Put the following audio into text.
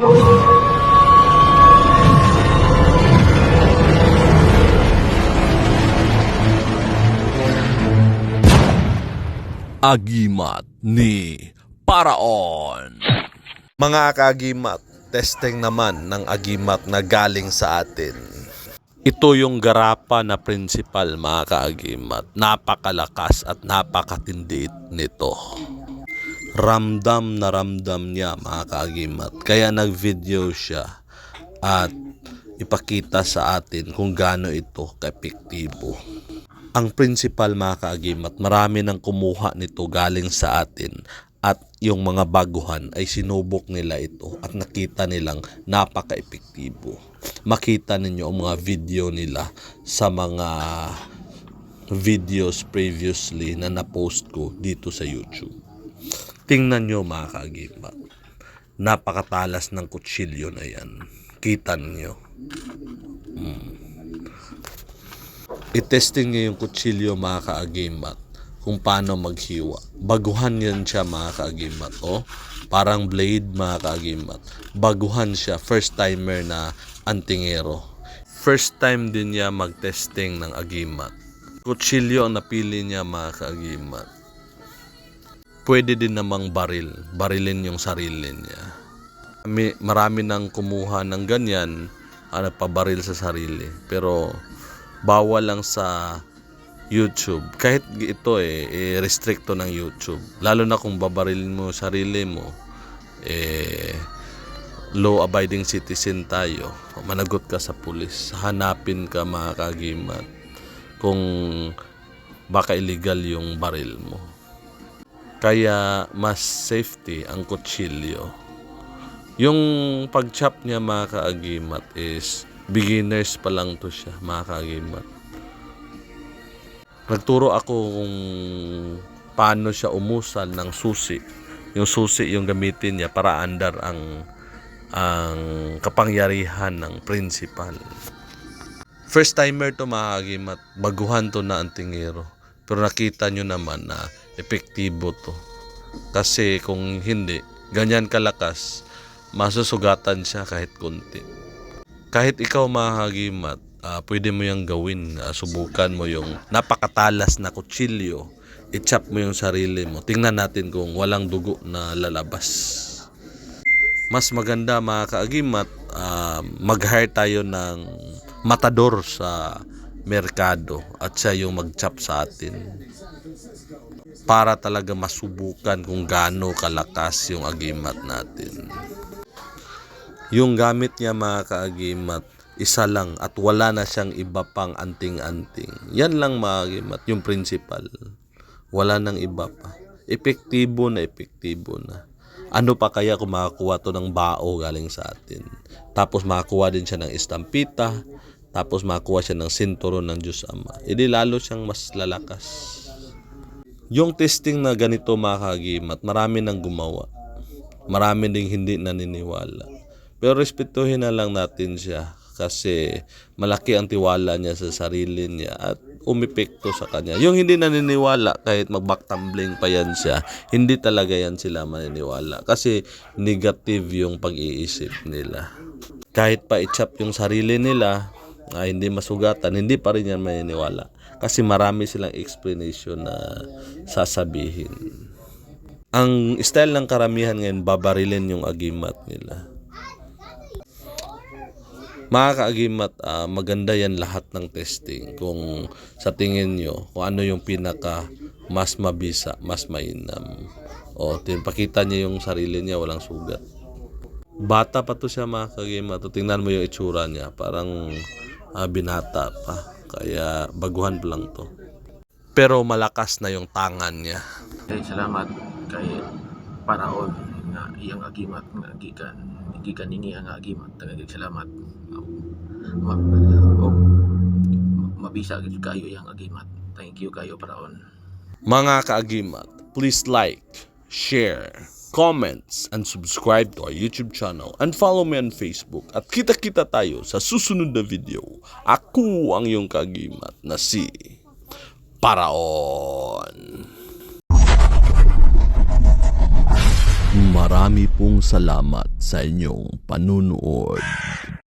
Agimat ni Paraon. Mga kagimat, testing naman ng agimat na galing sa atin. Ito yung garapa na principal mga kaagimat. Napakalakas at napakatindi nito. Ramdam na ramdam niya mga kaagimat. Kaya nag-video siya at ipakita sa atin kung gaano ito kaepektibo. Ang principal mga kaagimat, marami nang kumuha nito galing sa atin at yung mga baguhan ay sinubok nila ito at nakita nilang napaka-epektibo. Makita ninyo ang mga video nila sa mga videos previously na na-post ko dito sa YouTube. Tingnan nyo mga kaagimat. Napakatalas ng kutsilyo na yan. Kita nyo. I-testing nyo yung kutsilyo mga kaagimat kung paano maghiwa. Baguhan yan siya mga kaagimat. Oh, parang blade mga kaagimat. Baguhan siya. First timer na antingero. First time din niya mag-testing ng agimat. Kutsilyo ang napili niya mga kaagimat. Pwede din namang baril. Barilin yung sarili niya. May, marami nang kumuha ng ganyan ah, nagpabaril sa sarili. Pero bawal lang sa YouTube. Kahit ito eh, eh restricto ng YouTube. Lalo na kung babarilin mo sarili mo, eh, law abiding citizen tayo. Managot ka sa pulis. Hanapin ka mga kagimat kung baka illegal yung baril mo. Kaya mas safety ang kutsilyo. Yung pag-chop niya mga kaagimat is beginners pa lang to siya mga kaagimat. Nagturo ako kung paano siya umusal ng susi. Yung susi yung gamitin niya para andar ang ang kapangyarihan ng principal. First timer to mga kaagimat. Baguhan to na antingero. Pero nakita nyo naman na epektibo to. Kasi kung hindi, ganyan kalakas, masusugatan siya kahit konti. Kahit ikaw mahagimat, ah, pwede mo yung gawin. Ah, subukan mo yung napakatalas na kutsilyo. I-chop mo yung sarili mo. Tingnan natin kung walang dugo na lalabas. Mas maganda mga kaagimat, ah, mag-hire tayo ng matador sa merkado at siya yung mag-chop sa atin para talaga masubukan kung gaano kalakas yung agimat natin. Yung gamit niya mga kaagimat, isa lang at wala na siyang iba pang anting-anting. Yan lang mga agimat, yung principal. Wala nang iba pa. Epektibo na epektibo na. Ano pa kaya kung makakuha to ng bao galing sa atin? Tapos makakuha din siya ng estampita, tapos makakuha siya ng sinturon ng Diyos Ama. Hindi lalo siyang mas lalakas. Yung testing na ganito mga kagimat, marami nang gumawa. Marami ding hindi naniniwala. Pero respetuhin na lang natin siya kasi malaki ang tiwala niya sa sarili niya at umepekto sa kanya. Yung hindi naniniwala kahit magbacktumbling pa yan siya, hindi talaga yan sila maniniwala kasi negative yung pag-iisip nila. Kahit pa i-chop yung sarili nila, ah, hindi masugatan, hindi pa rin yan maniniwala. Kasi marami silang explanation na sasabihin. Ang style ng karamihan ngayon, babarilin yung agimat nila. Mga kaagimat, ah, maganda yan lahat ng testing. Kung sa tingin nyo, kung ano yung pinaka mas mabisa, mas mainam. O, pakita niya yung sarili niya, walang sugat. Bata pa to siya mga kaagimat. O, Tingnan mo yung itsura niya, parang ah, binata pa. Kaya baguhan pa lang to. Pero malakas na yung tangan niya. Kay salamat kay Paraon nga iyang agimat nga gikan gikan ini ang agimat tagad salamat ma, o, mabisa gid kayo iyang agimat thank you kayo Paraon Mga kaagimat, please like, share, comments, and subscribe to our YouTube channel and follow me on Facebook. At kita-kita tayo sa susunod na video. Ako ang iyong kaagimat na si Paraon. Marami pong salamat sa inyong panunood.